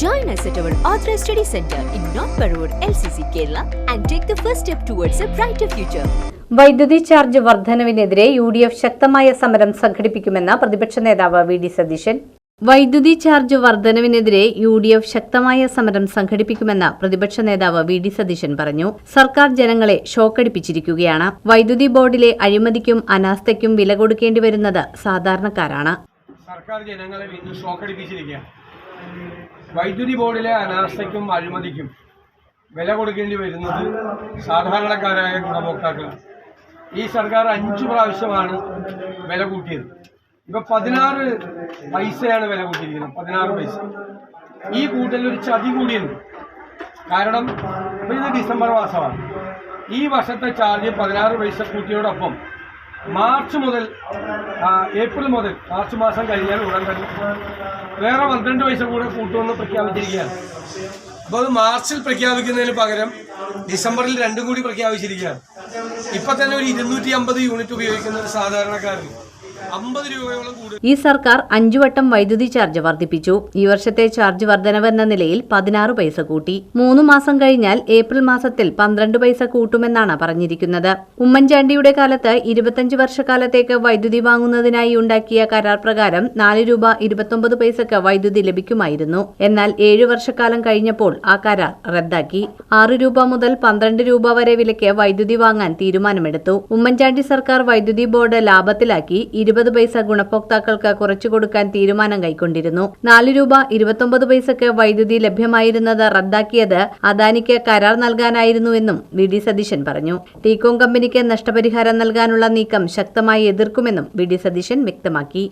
Join us at our Authorized Study Center in North Parur, LCC, Kerala, and take the first step towards a brighter future. വൈദ്യുതി charge വർധനവിനെതിരെ U D F ശക്തമായ സമരം സംഘടിപ്പിക്കുമെന്ന് പ്രതിപക്ഷ നേതാവ് V D Satheesan. വൈദ്യുതി charge വർധനവിനെതിരെ U D F ശക്തമായ സമരം സംഘടിപ്പിക്കുമെന്ന് പ്രതിപക്ഷ നേതാവ് വി ഡി സതീശൻ പറഞ്ഞു. സർക്കാർ ജനങ്ങളെ ഷോക്കടിപ്പിച്ചിരിക്കുകയാണ്. വൈദ്യുതി ബോർഡിലെ അഴിമതിക്കും അനാസ്ഥയ്ക്കും വില കൊടുക്കേണ്ടി വരുന്നത് സാധാരണക്കാരാണ്. സർക്കാർ ജനങ്ങളെ വീണ്ടും ഷോക്കടിപ്പിച്ചിരിക്കുകയാണ്. വൈദ്യുതി ബോർഡിലെ അനാസ്ഥയ്ക്കും അഴിമതിക്കും വില കൊടുക്കേണ്ടി വരുന്നത് സാധാരണക്കാരായ ഗുണഭോക്താക്കളാണ് ഈ സർക്കാർ അഞ്ചു പ്രാവശ്യമാണ് വില കൂട്ടിയത്. ഇപ്പൊ പതിനാറ് പൈസയാണ് വില കൂട്ടിയിരിക്കുന്നത് പതിനാറ് പൈസ. ഈ കൂട്ടലിൽ ഒരു ചതി കൂടിയുണ്ട്. കാരണം ഇപ്പൊ ഇത് ഡിസംബർ മാസമാണ്. ഈ വർഷത്തെ ചാർജ് പതിനാറ് പൈസ കൂട്ടിയോടൊപ്പം മാർച്ച് മുതൽ ഏപ്രിൽ മുതൽ മാർച്ച് മാസം കഴിഞ്ഞാൽ ഉടൻ തന്നെ വേറെ പന്ത്രണ്ട് പൈസ കൂടെ കൂട്ടുമെന്ന് പ്രഖ്യാപിച്ചിരിക്കുകയാണ്. അപ്പോൾ അത് മാർച്ചിൽ പ്രഖ്യാപിക്കുന്നതിന് പകരം ഡിസംബറിൽ രണ്ടും കൂടി പ്രഖ്യാപിച്ചിരിക്കുകയാണ്. ഇപ്പൊ തന്നെ ഒരു ഇരുന്നൂറ്റി അമ്പത് യൂണിറ്റ് ഉപയോഗിക്കുന്ന ഒരു കൂടുതൽ ഈ സർക്കാർ അഞ്ചു വട്ടം വൈദ്യുതി ചാർജ് വർദ്ധിപ്പിച്ചു. ഈ വർഷത്തെ ചാർജ് വർധനവെന്ന നിലയിൽ പതിനാറ് പൈസ കൂട്ടി. മൂന്ന് മാസം കഴിഞ്ഞാൽ ഏപ്രിൽ മാസത്തിൽ പന്ത്രണ്ട് പൈസ കൂട്ടുമെന്നാണ് പറഞ്ഞിരിക്കുന്നത്. ഉമ്മൻചാണ്ടിയുടെ കാലത്ത് ഇരുപത്തഞ്ച് വർഷക്കാലത്തേക്ക് വൈദ്യുതി വാങ്ങുന്നതിനായി ഉണ്ടാക്കിയ കരാർ പ്രകാരം നാല് രൂപ ഇരുപത്തൊമ്പത് പൈസക്ക് വൈദ്യുതി ലഭിക്കുമായിരുന്നു. എന്നാൽ ഏഴു വർഷക്കാലം കഴിഞ്ഞപ്പോൾ ആ കരാർ റദ്ദാക്കി. ആറ് രൂപ മുതൽ പന്ത്രണ്ട് രൂപ വരെ വിലയ്ക്ക് വൈദ്യുതി വാങ്ങാൻ തീരുമാനമെടുത്തു. ഉമ്മൻചാണ്ടി സർക്കാർ വൈദ്യുതി ബോർഡ് ലാഭത്തിലാക്കി. ഇരുപത് പൈസ ഗുണഭോക്താക്കൾക്ക് കുറച്ചു കൊടുക്കാൻ തീരുമാനം കൈക്കൊണ്ടിരുന്നു. നാല് രൂപ ഇരുപത്തൊമ്പത് പൈസക്ക് വൈദ്യുതി ലഭ്യമായിരുന്നത് റദ്ദാക്കിയത് അദാനിക്ക് കരാർ നൽകാനായിരുന്നുവെന്നും വി ഡി സതീശൻ പറഞ്ഞു. ടീകോം കമ്പനിക്ക് നഷ്ടപരിഹാരം നൽകാനുള്ള നീക്കം ശക്തമായി എതിർക്കുമെന്നും വി ഡി സതീശൻ വ്യക്തമാക്കി.